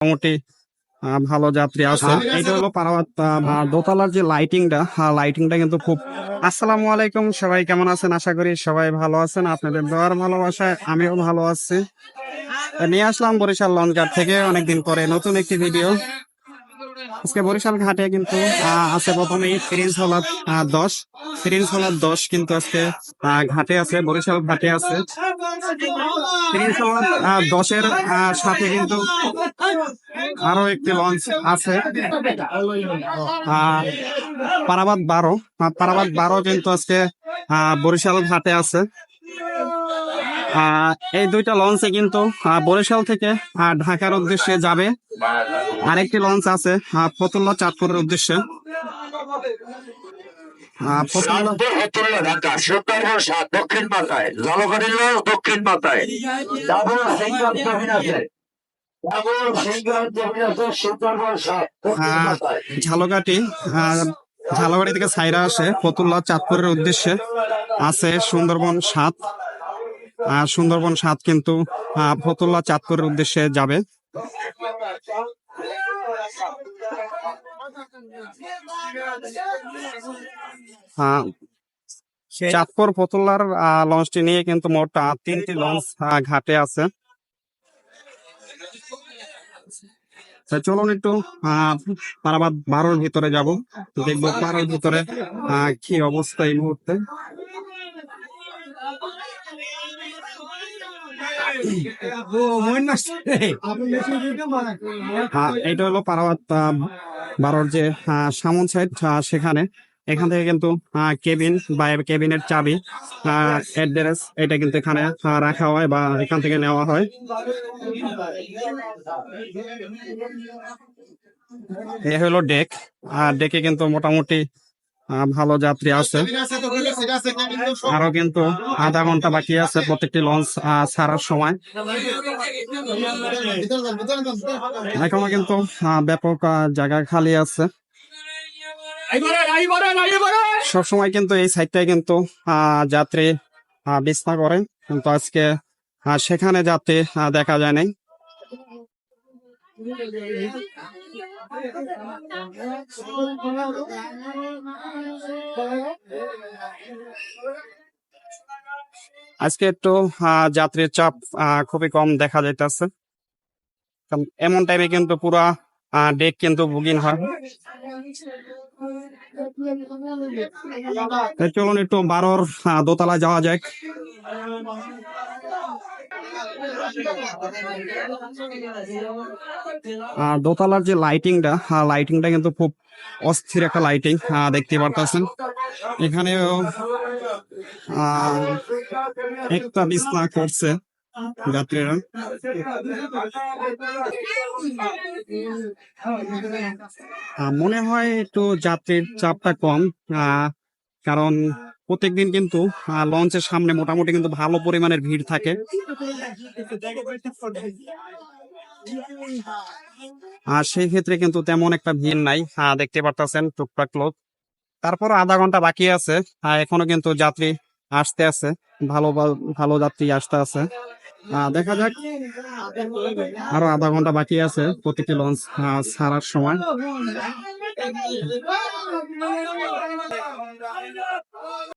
মোটামুটি ভালো যাত্রী আছে। এটা হলো পারাবাত আহ, দোতলার যে লাইটিংটা লাইটিংটা কিন্তু খুব আসসালামু আলাইকুম সবাই কেমন আছেন? আশা করি সবাই ভালো আছেন। আপনাদের দেওয়ার ভালোবাসায় আমিও ভালো আছি। নিয়ে আসলাম বরিশাল লঞ্চঘাট থেকে অনেকদিন পরে নতুন একটি ভিডিও আজকে বরিশাল ঘাটে কিন্তু আছে প্রথমে হলাদ আহ, দশ। প্রিন্স হলাদ দশ কিন্তু আজকে ঘাটে আছে বরিশাল ঘাটে আছে। হলাদ আহ, দশের সাথে কিন্তু আরও একটি লঞ্চ আছে। পারাবাদ বারো পারাবাদ বারো কিন্তু আজকে বরিশাল ঘাটে আছে। এই দুইটা লঞ্চে কিন্তু বরিশাল থেকে ঢাকার উদ্দেশ্যে যাবে। আরেকটি লঞ্চ আছে ফতুল্লা চাঁদপুরের উদ্দেশ্যে। দক্ষিণ মাথায় দক্ষিণ মাথায় ঝালকাটি থেকে সাইরা আসে ফতুল্লা চাঁদপুরের উদ্দেশ্যে। আছে সুন্দরবন সাত। সুন্দরবন সাত কিন্তু ফতুল্লা চাঁদপুরের উদ্দেশ্যে যাবে। চাঁদপুর ফতুল্লার লঞ্চটি নিয়ে কিন্তু মোট তিনটি লঞ্চ ঘাটে আছে। চলুন একটু আহ পারাবাদ বারোর ভিতরে যাব। দেখব বারোর ভিতরে আহ কি অবস্থা এই মুহূর্তে। আহ, এটা হলো পারাবাদ বারোর যে সামন সাইড সেখানে। এখান থেকে কিন্তু কেবিন বা কেবিনের চাবি অ্যাড্রেস এটা কিন্তু এখানে রাখা হয় বা এখান থেকে নেওয়া হয়। এ হলো ডেক আর ডেকে কিন্তু মোটামুটি ভালো যাত্রী আছে। আরও কিন্তু আধা ঘণ্টা বাকি আছে প্রত্যেকটি লঞ্চ ছাড়ার সময়। এখনও কিন্তু ব্যাপক জায়গা খালি আছে। সবসময় কিন্তু এই সাইডটায় কিন্তু আহ, যাত্রী আহ, বিছনা করে। কিন্তু আজকে সেখানে যাত্রী দেখা যায় নাই। আজকে একটু যাত্রীর চাপ খুবই কম দেখা যাইতেছে। এমন টাইমে কিন্তু পুরা ডেক কিন্তু বুকিং হয়। চলুন একটু বারোর দোতলা যাওয়া আহ, দোতলার যে লাইটিংটা লাইটিংটা কিন্তু খুব অস্থির একটা লাইটিং দেখতে পারতেছেন। এখানেও একটা বিছনা করছে যাত্রীরা। মনে হয় একটু যাত্রীর চাপটা কম আহ, কারণ প্রত্যেকদিন কিন্তু লঞ্চের সামনে মোটামুটি কিন্তু ভালো পরিমাণের ভিড় থাকে। আর সেই ক্ষেত্রে কিন্তু তেমন একটা ভিড় নাই। হ্যাঁ দেখতে পারতেছেন টুকটাক লোক। তারপর আধা ঘণ্টা বাকি আছে। এখনও কিন্তু যাত্রী আসতে আছে। ভালো ভালো- যাত্রী আসতে আছে। দেখা যাক। আরও আধা ঘণ্টা বাকি আছে প্রতিটি লঞ্চ ছাড়ার সময়।